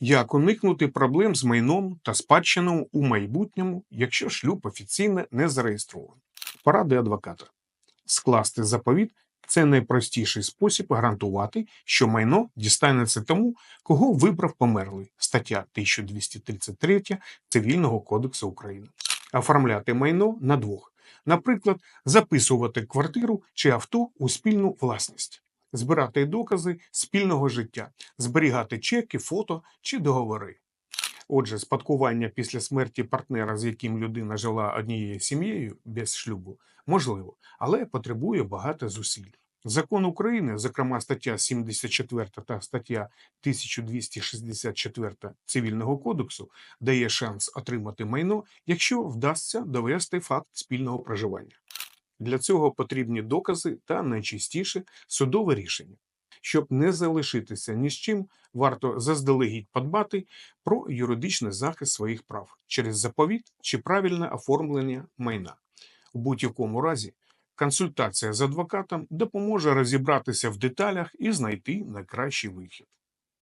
Як уникнути проблем з майном та спадщиною у майбутньому, якщо шлюб офіційно не зареєстрований? Поради адвоката. Скласти заповіт це найпростіший спосіб гарантувати, що майно дістанеться тому, кого вибрав померлий. Стаття 1233 Цивільного кодексу України. Оформляти майно на двох. Наприклад, записувати квартиру чи авто у спільну власність, збирати докази спільного життя, зберігати чеки, фото чи договори. Отже, спадкування після смерті партнера, з яким людина жила однією сім'єю без шлюбу, можливо, але потребує багато зусиль. Закон України, зокрема стаття 74 та стаття 1264 Цивільного кодексу, дає шанс отримати майно, якщо вдасться довести факт спільного проживання. Для цього потрібні докази та найчастіше судове рішення. Щоб не залишитися ні з чим, варто заздалегідь подбати про юридичний захист своїх прав через заповіт чи правильне оформлення майна. У будь-якому разі, консультація з адвокатом допоможе розібратися в деталях і знайти найкращий вихід.